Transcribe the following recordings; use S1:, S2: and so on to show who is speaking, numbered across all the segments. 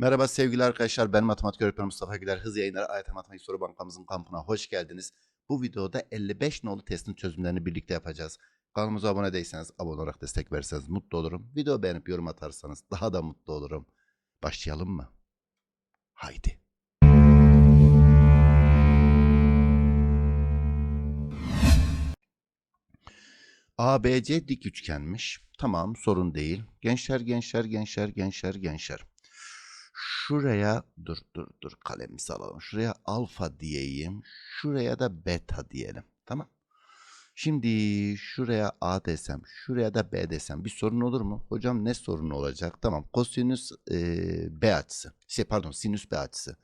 S1: Merhaba sevgili arkadaşlar. Ben matematik öğretmeni Mustafa Güler. Hız yayınları AYT Matematik Soru Bankamızın kampına hoş geldiniz. Bu videoda 55 nolu testin çözümlerini birlikte yapacağız. Kanalımıza abone değilseniz abone olarak destek verirseniz mutlu olurum. Video beğenip yorum atarsanız daha da mutlu olurum. Başlayalım mı? Haydi. ABC dik üçgenmiş. Tamam sorun değil. Gençler gençler gençler gençler gençler. Şuraya dur dur dur kalemimizi alalım. Şuraya alfa diyeyim. Şuraya da beta diyelim. Tamam. Şimdi şuraya A desem, şuraya da B desem bir sorun olur mu? Hocam ne sorun olacak? Tamam. Kosinüs e, B açısı. Şey pardon sinüs B açısı.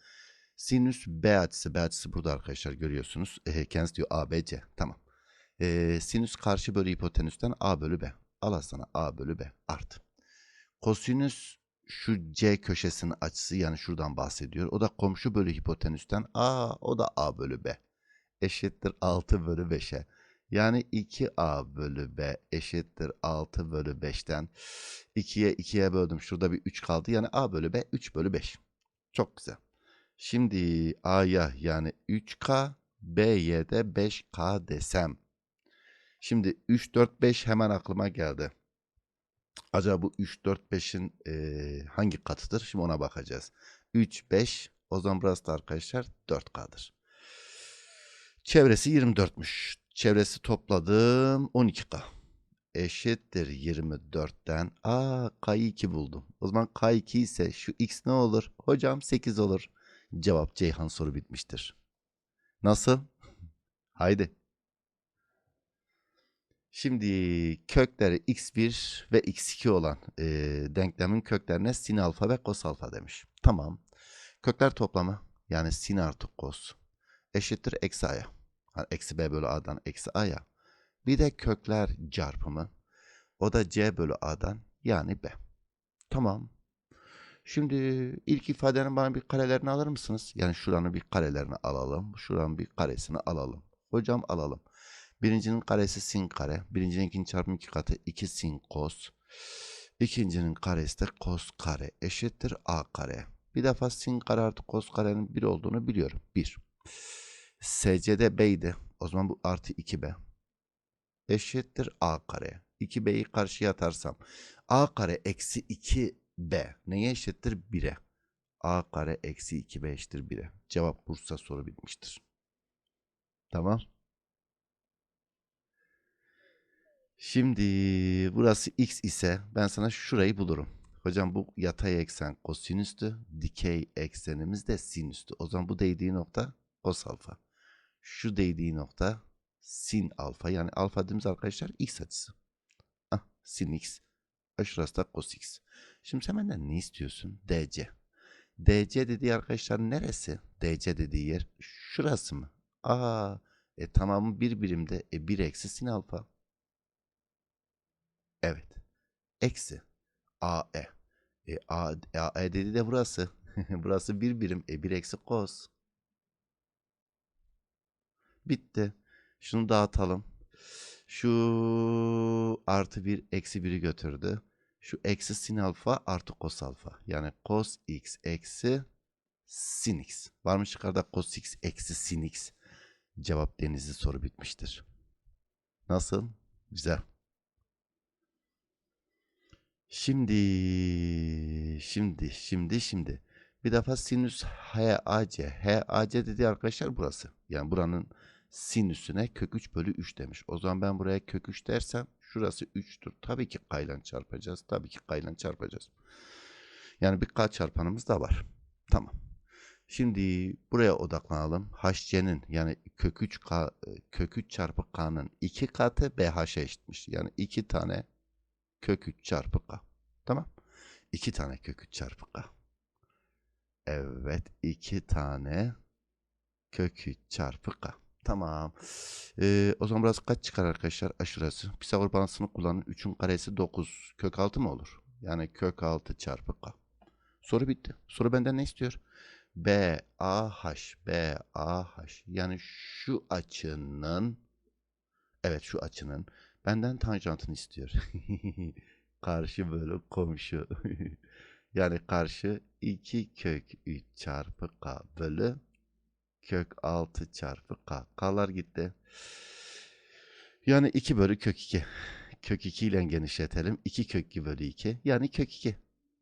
S1: Sinüs B açısı. B açısı burada arkadaşlar görüyorsunuz. E, kendisi diyor ABC. Tamam. E, sinüs karşı bölü hipotenüsten A bölü B. Al sana A bölü B artı. Kosinüs şu C köşesinin açısı yani şuradan bahsediyor. O da komşu bölü hipotenüsten A o da A bölü B. Eşittir 6 bölü 5'e. Yani 2A bölü B eşittir 6 bölü 5'ten 2'ye 2'ye böldüm. Şurada bir 3 kaldı. Yani A bölü B 3 bölü 5. Çok güzel. Şimdi A'ya yani 3K B'ye de 5K desem. Şimdi 3, 4, 5 hemen aklıma geldi. Acaba bu 3, 4, 5'in e, hangi katıdır? Şimdi ona bakacağız. 3, 5 o zaman burası da arkadaşlar 4K'dır. Çevresi 24'müş. Çevresi topladım 12K. Eşittir 24'ten. Aa K'yı 2 buldum. O zaman K2 ise şu X ne olur? Hocam 8 olur. Cevap Ceyhan soru bitmiştir. Nasıl? Haydi. Şimdi kökleri x1 ve x2 olan e, denklemin köklerine sin alfa ve kos alfa demiş. Tamam. Kökler toplamı yani sin artı kos eşittir eksi a'ya. Hani eksi b bölü a'dan eksi a'ya. Bir de kökler çarpımı. O da c bölü a'dan yani b. Tamam. Şimdi ilk ifadenin bana bir karelerini alır mısınız? Yani şuranın bir karelerini alalım. Şuranın bir karesini alalım. Hocam alalım. Birincinin karesi sin kare. Birincinin ikinci çarpım iki katı 2 sin kos. İkincinin karesi de kos kare eşittir a kare. Bir defa sin kare artı kos karenin 1 olduğunu biliyorum. 1. SCD B'ydi. O zaman bu artı 2B. Eşittir a kare. 2B'yi karşıya atarsam. a kare eksi 2B. Neye eşittir? 1'e. a kare eksi 2B eşittir 1'e. Cevap Bursa soru bitmiştir. Tamam. Şimdi burası x ise ben sana şurayı bulurum. Hocam bu yatay eksen kosinüstü, dikey eksenimiz de sinüstü. O zaman bu değdiği nokta kos alfa. Şu değdiği nokta sin alfa. Yani alfa dediğimiz arkadaşlar x açısı. Ah, sin x. E şurası da cos x. Şimdi sen benden ne istiyorsun? DC. DC dediği arkadaşlar neresi? DC dediği yer şurası mı? Aa, e tamamı bir birimde. E 1 eksi sin alfa. Evet. Eksi AE. E, A, AE dedi de burası. burası bir birim. E bir eksi kos. Bitti. Şunu dağıtalım. Şu artı bir eksi biri götürdü. Şu eksi sin alfa artı kos alfa. Yani kos x eksi sin x. Var mı çıkarda kos x eksi sin x? Cevap denizli soru bitmiştir. Nasıl? Güzel. Şimdi, şimdi, şimdi, şimdi. Bir defa sinüs HAC. HAC dediği arkadaşlar burası. Yani buranın sinüsüne kök 3 bölü 3 demiş. O zaman ben buraya kök 3 dersem şurası 3'tür. Tabii ki kaylan çarpacağız. Tabii ki kaylan çarpacağız. Yani bir k çarpanımız da var. Tamam. Şimdi buraya odaklanalım. HC'nin yani kök 3 k kök 3 çarpı k'nın 2 katı BH'e eşitmiş. Yani 2 tane kök 3 çarpı k. Tamam. 2 tane kök 3 çarpı k. Evet. 2 tane kök 3 çarpı k. Tamam. Ee, o zaman burası kaç çıkar arkadaşlar? Aşırısı. Pisagor bağıntısını kullanın. 3'ün karesi 9. Kök 6 mı olur? Yani kök 6 çarpı k. Soru bitti. Soru benden ne istiyor? B, A, H. B, A, H. Yani şu açının evet şu açının Benden tanjantını istiyor. Karşı böyle komşu. Yani karşı 2 kök 3 çarpı k bölü kök 6 çarpı k. K'lar gitti. Yani 2 bölü kök 2. Kök 2 ile genişletelim. 2 kök 2 bölü 2. Yani kök 2.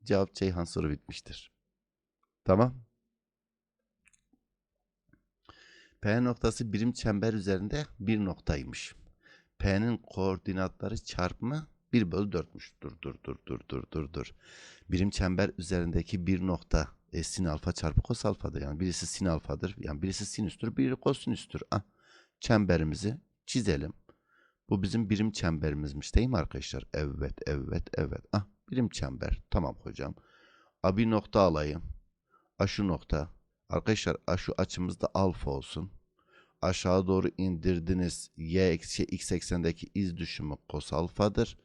S1: Cevap Ceyhan soru bitmiştir. Tamam. P noktası birim çember üzerinde bir noktaymış. P'nin koordinatları çarpımı 1 bölü 4'müş. Dur dur dur dur dur dur dur. Birim çember üzerindeki bir nokta e, sin alfa çarpı kos alfadır. Yani birisi sin alfadır. Yani birisi sinüstür, biri kosinüstür. Ah, çemberimizi çizelim. Bu bizim birim çemberimizmiş değil mi arkadaşlar? Evet, evet, evet. Ah, birim çember. Tamam hocam. A bir nokta alayım. A şu nokta. Arkadaşlar A şu açımızda alfa olsun. Aşağı doğru indirdiniz. Y x eksendeki iz düşümü kos alfadır.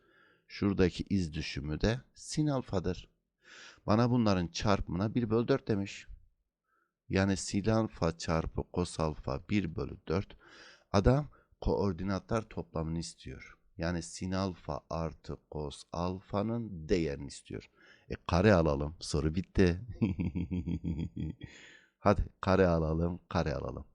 S1: Şuradaki iz düşümü de sin alfadır. Bana bunların çarpımına 1 bölü 4 demiş. Yani sin alfa çarpı kos alfa 1 bölü 4. Adam koordinatlar toplamını istiyor. Yani sin alfa artı kos alfanın değerini istiyor. E kare alalım. Soru bitti. Hadi kare alalım, kare alalım.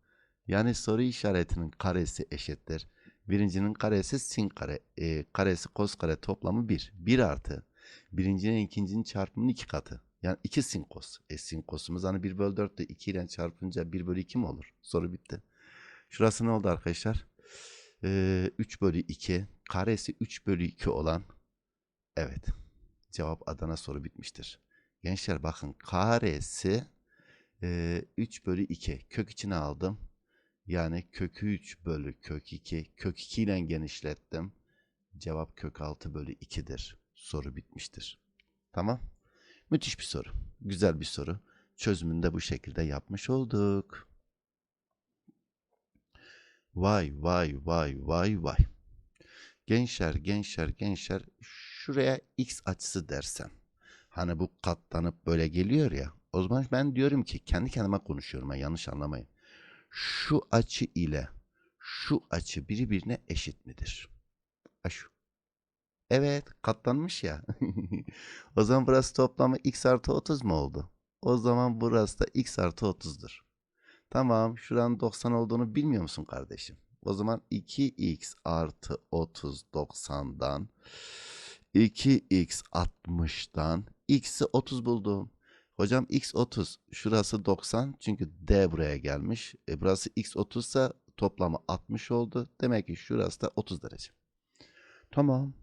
S1: Yani soru işaretinin karesi eşittir. Birincinin karesi sin kare, e, karesi kos kare toplamı 1. 1 artı. Birincinin ikincinin çarpımının 2 katı. Yani 2 sin kos. E sin kosumuz hani 1 bölü 4 de 2 ile çarpınca 1 bölü 2 mi olur? Soru bitti. Şurası ne oldu arkadaşlar? Ee, 3 bölü 2. Karesi 3 bölü 2 olan. Evet. Cevap Adana soru bitmiştir. Gençler bakın karesi e, 3 bölü 2. Kök içine aldım. Yani kökü 3 bölü kök 2. Kök 2 ile genişlettim. Cevap kök 6 bölü 2'dir. Soru bitmiştir. Tamam. Müthiş bir soru. Güzel bir soru. Çözümünü de bu şekilde yapmış olduk. Vay vay vay vay vay. Gençler gençler gençler şuraya x açısı dersem. Hani bu katlanıp böyle geliyor ya. O zaman ben diyorum ki kendi kendime konuşuyorum. yanlış anlamayın. Şu açı ile şu açı birbirine eşit midir? Ha şu. Evet katlanmış ya. o zaman burası toplamı x artı 30 mu oldu? O zaman burası da x artı 30'dur. Tamam şuranın 90 olduğunu bilmiyor musun kardeşim? O zaman 2x artı 30 90'dan 2x 60'dan x'i 30 buldum. Hocam x 30 şurası 90 çünkü d buraya gelmiş. E burası x 30 ise toplamı 60 oldu. Demek ki şurası da 30 derece. Tamam.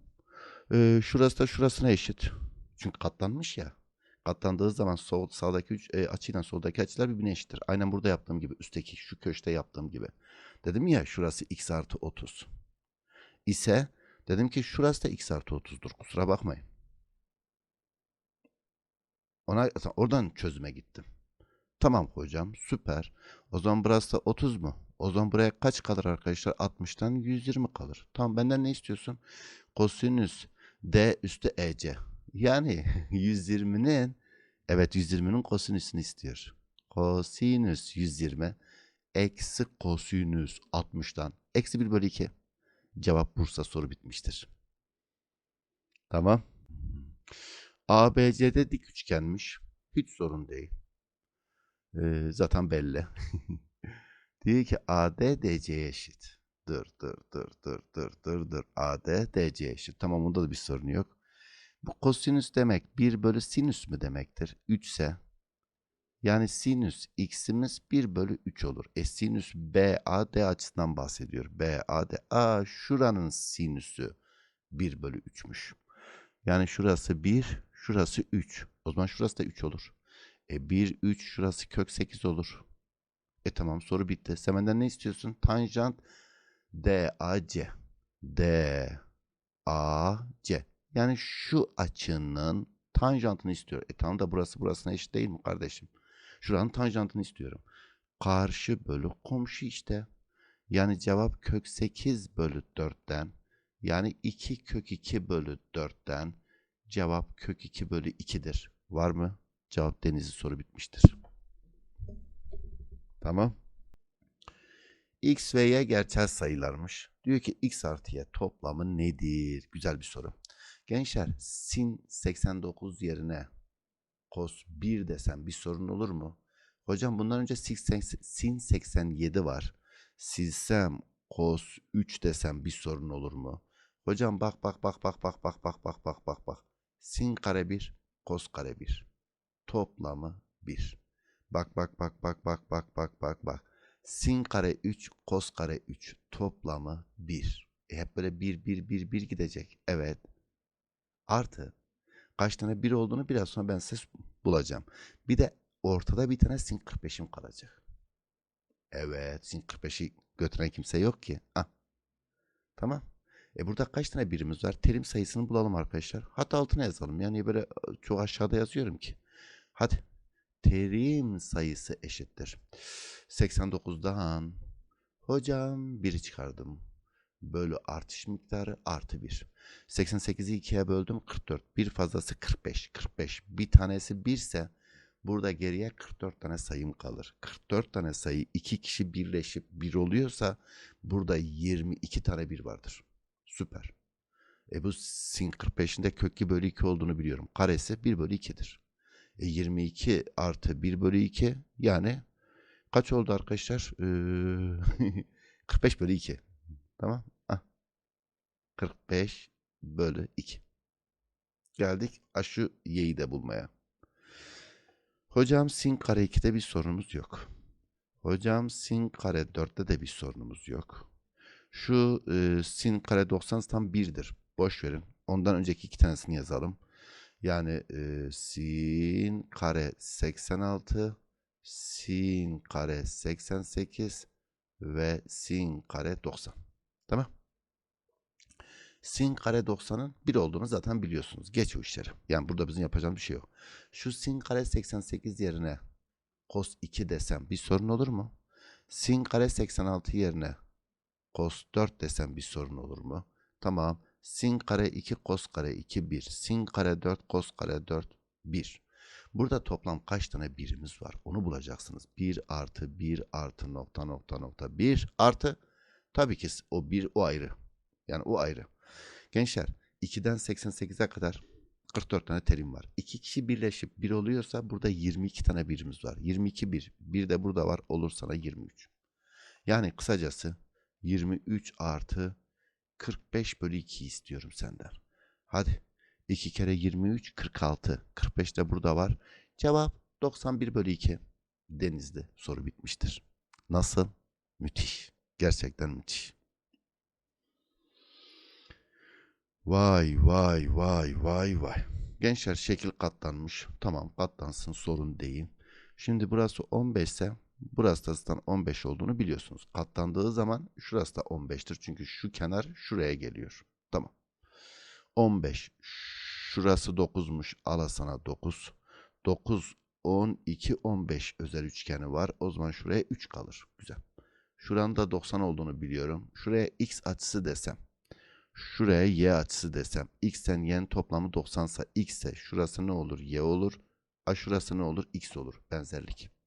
S1: Ee, şurası da şurasına eşit. Çünkü katlanmış ya. Katlandığı zaman sol, sağdaki üç, e, açıyla soldaki açılar birbirine eşittir. Aynen burada yaptığım gibi. Üstteki şu köşte yaptığım gibi. Dedim ya şurası x artı 30. İse dedim ki şurası da x artı 30'dur. Kusura bakmayın. Ona, oradan çözüme gittim. Tamam hocam süper. O zaman burası da 30 mu? O zaman buraya kaç kalır arkadaşlar? 60'tan 120 kalır. Tamam benden ne istiyorsun? Kosinüs d üstü ec. Yani 120'nin evet 120'nin kosinüsünü istiyor. Kosinüs 120 eksi kosinüs 60'tan eksi 1 bölü 2. Cevap Bursa soru bitmiştir. Tamam. ABC'de dik üçgenmiş. Hiç sorun değil. Ee, zaten belli. Diyor ki AD DC'ye eşit. Dur dur dur dur dur dur dur. AD DC'ye eşit. Tamam bunda da bir sorun yok. Bu kosinüs demek 1 bölü sinüs mü demektir? 3 ise yani sinüs x'imiz 1 bölü 3 olur. E sinüs BAD açısından bahsediyor. BAD. A şuranın sinüsü 1 bölü 3'müş. Yani şurası 1, şurası 3. O zaman şurası da 3 olur. E 1, 3 şurası kök 8 olur. E tamam soru bitti. Sen benden ne istiyorsun? Tanjant DAC. DAC. Yani şu açının tanjantını istiyor. E tamam da burası burasına eşit değil mi kardeşim? Şuranın tanjantını istiyorum. Karşı bölü komşu işte. Yani cevap kök 8 bölü 4'ten yani 2 kök 2 bölü 4'ten cevap kök 2 bölü 2'dir. Var mı? Cevap denizi soru bitmiştir. Tamam. X ve Y gerçel sayılarmış. Diyor ki X artı Y toplamı nedir? Güzel bir soru. Gençler sin 89 yerine cos 1 desem bir sorun olur mu? Hocam bundan önce sin 87 var. Silsem cos 3 desem bir sorun olur mu? Hocam bak bak bak bak bak bak bak bak bak bak bak. Sin kare 1, cos kare 1. Toplamı 1. Bak bak bak bak bak bak bak bak bak. Sin kare 3, cos kare 3. Toplamı 1. E hep böyle 1 1 1 1 gidecek. Evet. Artı kaç tane 1 olduğunu biraz sonra ben size bulacağım. Bir de ortada bir tane sin 45'im kalacak. Evet, sin 45'i götüren kimse yok ki. Ah. Tamam. E burada kaç tane birimiz var? Terim sayısını bulalım arkadaşlar. Hatta altına yazalım. Yani böyle çok aşağıda yazıyorum ki. Hadi. Terim sayısı eşittir. 89'dan hocam 1'i çıkardım. Bölü artış miktarı artı 1. 88'i 2'ye böldüm 44. Bir fazlası 45. 45. Bir tanesi 1 ise burada geriye 44 tane sayım kalır. 44 tane sayı iki kişi birleşip 1 oluyorsa burada 22 tane 1 vardır. Süper. E bu sin 45'inde de kök 2 bölü 2 olduğunu biliyorum. Karesi 1 bölü 2'dir. E 22 artı 1 bölü 2 yani kaç oldu arkadaşlar? Ee, 45 bölü 2. Tamam. Ah. 45 bölü 2. Geldik şu y'yi de bulmaya. Hocam sin kare 2'de bir sorunumuz yok. Hocam sin kare 4'te de bir sorunumuz yok. Şu e, sin kare 90 tam 1'dir. Boş verin. Ondan önceki iki tanesini yazalım. Yani e, sin kare 86, sin kare 88 ve sin kare 90. Tamam. Sin kare 90'ın 1 olduğunu zaten biliyorsunuz. Geç o işleri. Yani burada bizim yapacağımız bir şey yok. Şu sin kare 88 yerine cos 2 desem bir sorun olur mu? Sin kare 86 yerine cos 4 desem bir sorun olur mu? Tamam. Sin kare 2 cos kare 2 1. Sin kare 4 cos kare 4 1. Burada toplam kaç tane birimiz var? Onu bulacaksınız. 1 artı 1 artı nokta nokta nokta 1 artı tabii ki o 1 o ayrı. Yani o ayrı. Gençler 2'den 88'e kadar 44 tane terim var. 2 kişi birleşip 1 oluyorsa burada 22 tane birimiz var. 22 bir. Bir de burada var olur sana 23. Yani kısacası 23 artı 45 bölü 2 istiyorum senden. Hadi. 2 kere 23 46. 45 de burada var. Cevap 91 bölü 2. Denizli. Soru bitmiştir. Nasıl? Müthiş. Gerçekten müthiş. Vay vay vay vay vay. Gençler şekil katlanmış. Tamam katlansın sorun değil. Şimdi burası 15 ise burası da zaten 15 olduğunu biliyorsunuz. Katlandığı zaman şurası da 15'tir. Çünkü şu kenar şuraya geliyor. Tamam. 15. Şurası 9'muş. Ala sana 9. 9, 12, 15 özel üçgeni var. O zaman şuraya 3 kalır. Güzel. Şuranın da 90 olduğunu biliyorum. Şuraya x açısı desem. Şuraya y açısı desem. x'ten y'nin toplamı 90 ise x ise şurası ne olur? y olur. A şurası ne olur? x olur. Benzerlik.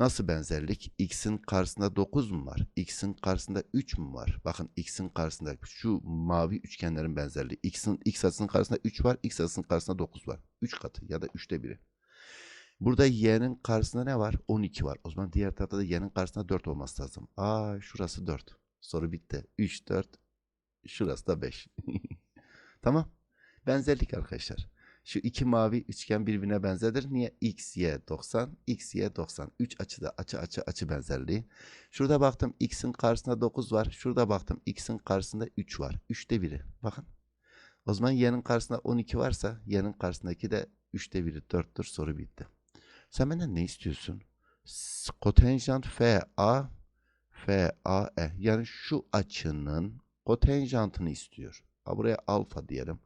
S1: Nasıl benzerlik? X'in karşısında 9 mu var? X'in karşısında 3 mü var? Bakın X'in karşısında şu mavi üçgenlerin benzerliği. X'in X açısının karşısında 3 var. X açısının karşısında 9 var. 3 katı ya da 3'te biri. Burada y'nin karşısında ne var? 12 var. O zaman diğer tarafta da y'nin karşısında 4 olması lazım. Aa şurası 4. Soru bitti. 3, 4. Şurası da 5. tamam. Benzerlik arkadaşlar. Şu iki mavi üçgen birbirine benzerdir. Niye? X, Y 90, X, Y 90. 3 açıda açı açı açı benzerliği. Şurada baktım X'in karşısında 9 var. Şurada baktım X'in karşısında 3 var. 3'te biri. Bakın. O zaman Y'nin karşısında 12 varsa Y'nin karşısındaki de 3'te biri 4'tür. Soru bitti. Sen benden ne istiyorsun? Kotenjant FA FAE yani şu açının kotenjantını istiyor. Ha buraya alfa diyelim.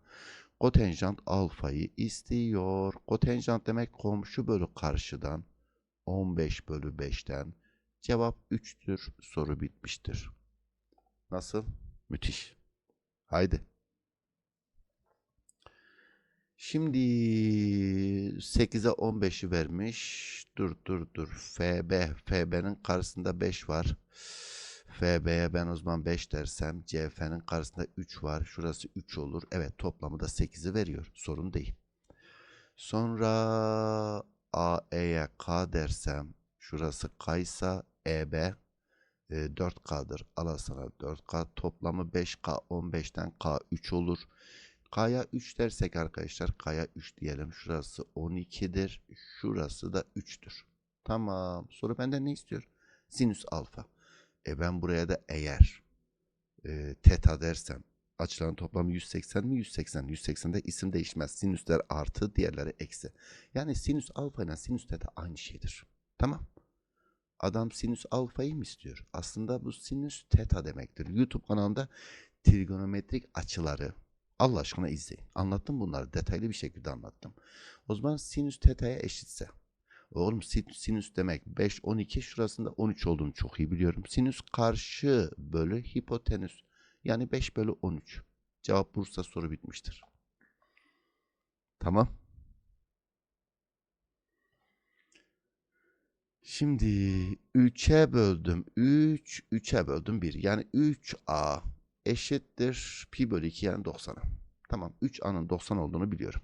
S1: Kotenjant alfayı istiyor. Kotenjant demek komşu bölü karşıdan. 15 bölü 5'ten. Cevap 3'tür. Soru bitmiştir. Nasıl? Müthiş. Haydi. Şimdi 8'e 15'i vermiş. Dur dur dur. FB. FB'nin karşısında 5 var. FB'ye ben o zaman 5 dersem CF'nin karşısında 3 var. Şurası 3 olur. Evet toplamı da 8'i veriyor. Sorun değil. Sonra AE'ye K dersem şurası K'ysa EB e, 4K'dır. Al sana 4K toplamı 5K 15'ten K 3 olur. K'ya 3 dersek arkadaşlar K'ya 3 diyelim. Şurası 12'dir. Şurası da 3'tür. Tamam. Soru benden ne istiyor? Sinüs alfa. E ben buraya da eğer e, teta dersem açıların toplamı 180 mi? 180. 180'de isim değişmez. Sinüsler artı, diğerleri eksi. Yani sinüs alfa ile sinüs teta aynı şeydir. Tamam. Adam sinüs alfayı mı istiyor? Aslında bu sinüs teta demektir. YouTube kanalında trigonometrik açıları Allah aşkına izleyin. Anlattım bunları. Detaylı bir şekilde anlattım. O zaman sinüs teta'ya eşitse. Oğlum sin- sinüs demek 5, 12 şurasında 13 olduğunu çok iyi biliyorum. Sinüs karşı bölü hipotenüs. Yani 5 bölü 13. Cevap Bursa soru bitmiştir. Tamam. Şimdi 3'e böldüm 3, 3'e böldüm 1. Yani 3a eşittir pi bölü 2 yani 90'a. Tamam 3a'nın 90 olduğunu biliyorum.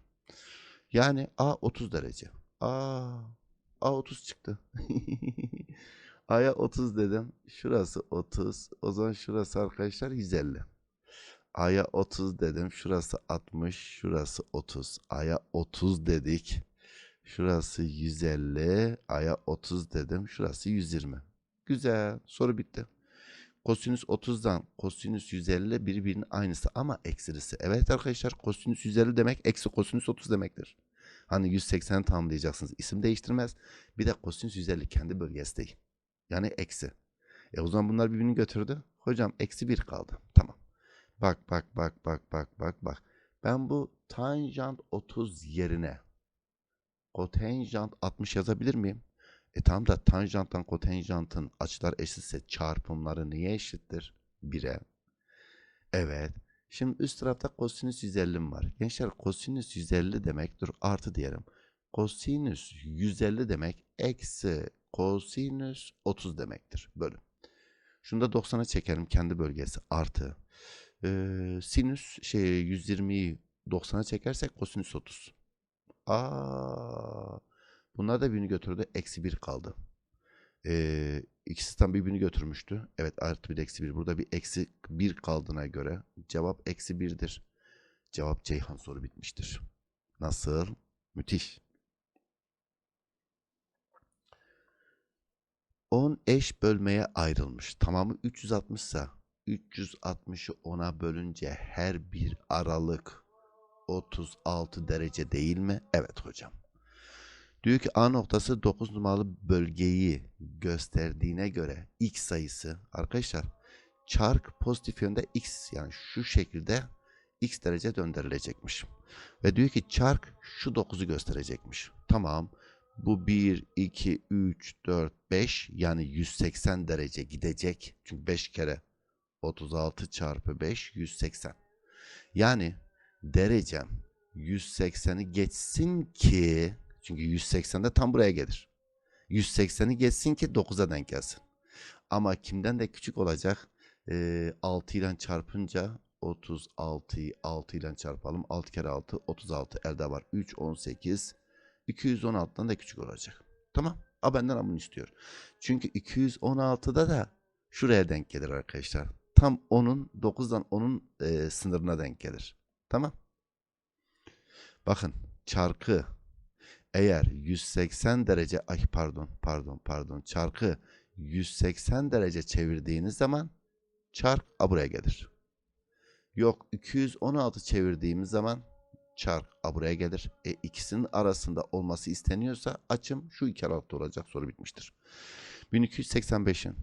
S1: Yani a 30 derece. A, a 30 çıktı. A'ya 30 dedim. Şurası 30. O zaman şurası arkadaşlar 150. A'ya 30 dedim. Şurası 60. Şurası 30. A'ya 30 dedik. Şurası 150. A'ya 30 dedim. Şurası 120. Güzel. Soru bitti. Kosinüs 30'dan kosinüs 150 birbirinin aynısı ama eksilisi. Evet arkadaşlar kosinüs 150 demek eksi kosinüs 30 demektir. Hani 180'i tamamlayacaksınız. İsim değiştirmez. Bir de kosinüs 150 kendi bölgesi değil. Yani eksi. E o zaman bunlar birbirini götürdü. Hocam eksi 1 kaldı. Tamam. Bak bak bak bak bak bak bak. Ben bu tanjant 30 yerine kotenjant 60 yazabilir miyim? E tamam da tanjanttan kotenjantın açılar eşitse çarpımları neye eşittir? 1'e. Evet. Şimdi üst tarafta kosinüs 150 var. Gençler kosinüs 150 demek dur artı diyelim. Kosinüs 150 demek eksi kosinüs 30 demektir. Bölüm. Şunu da 90'a çekelim kendi bölgesi artı. Ee, sinüs şey 120'yi 90'a çekersek kosinüs 30. Aa, bunlar da birini götürdü. Eksi 1 kaldı. Ee, ikisi tam birbirini götürmüştü. Evet artı bir eksi 1. Burada bir eksi 1 kaldığına göre cevap eksi 1'dir. Cevap Ceyhan soru bitmiştir. Nasıl? Müthiş. 10 eş bölmeye ayrılmış. Tamamı 360 ise 360'ı 10'a bölünce her bir aralık 36 derece değil mi? Evet hocam. Diyor ki A noktası 9 numaralı bölgeyi gösterdiğine göre x sayısı arkadaşlar çark pozitif yönde x yani şu şekilde x derece döndürülecekmiş. Ve diyor ki çark şu 9'u gösterecekmiş. Tamam. Bu 1, 2, 3, 4, 5 yani 180 derece gidecek. Çünkü 5 kere 36 çarpı 5 180. Yani derecem 180'i geçsin ki çünkü 180 de tam buraya gelir. 180'i geçsin ki 9'a denk gelsin. Ama kimden de küçük olacak? Ee, 6 ile çarpınca 36'yı 6 ile çarpalım. 6 kere 6 36 elde var. 3 18 216'dan da küçük olacak. Tamam. A benden bunu istiyor. Çünkü 216'da da şuraya denk gelir arkadaşlar. Tam onun 9'dan 10'un e, sınırına denk gelir. Tamam. Bakın çarkı eğer 180 derece ay pardon pardon pardon çarkı 180 derece çevirdiğiniz zaman çark a buraya gelir. Yok 216 çevirdiğimiz zaman çark a buraya gelir. E ikisinin arasında olması isteniyorsa açım şu iki aralıkta olacak soru bitmiştir. 1285'in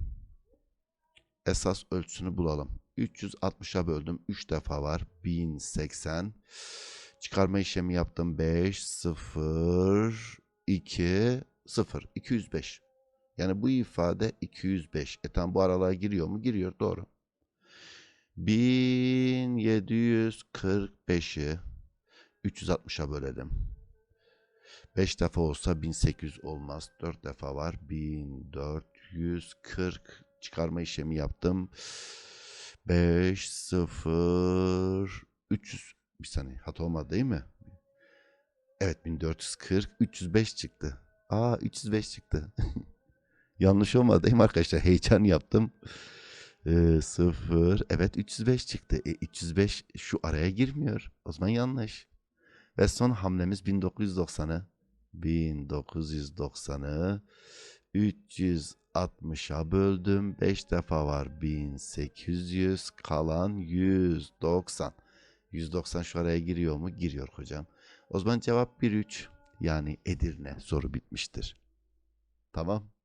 S1: esas ölçüsünü bulalım. 360'a böldüm. 3 defa var. 1080. Çıkarma işlemi yaptım. 5, 0, 2, 0. 205. Yani bu ifade 205. E tam bu aralığa giriyor mu? Giriyor. Doğru. 1745'i 360'a bölelim. 5 defa olsa 1800 olmaz. 4 defa var. 1440 çıkarma işlemi yaptım. 5 0 300 bir saniye hata olmadı değil mi? Evet 1440. 305 çıktı. Aa 305 çıktı. Yanlış olmadı değil mi arkadaşlar? Heyecan yaptım. Ee, sıfır. Evet 305 çıktı. E, 305 şu araya girmiyor. O zaman yanlış. Ve son hamlemiz 1990'ı. 1990'ı 360'a böldüm. 5 defa var. 1800 kalan 190. 190 şu araya giriyor mu? Giriyor hocam. O zaman cevap 1-3. Yani Edirne soru bitmiştir. Tamam.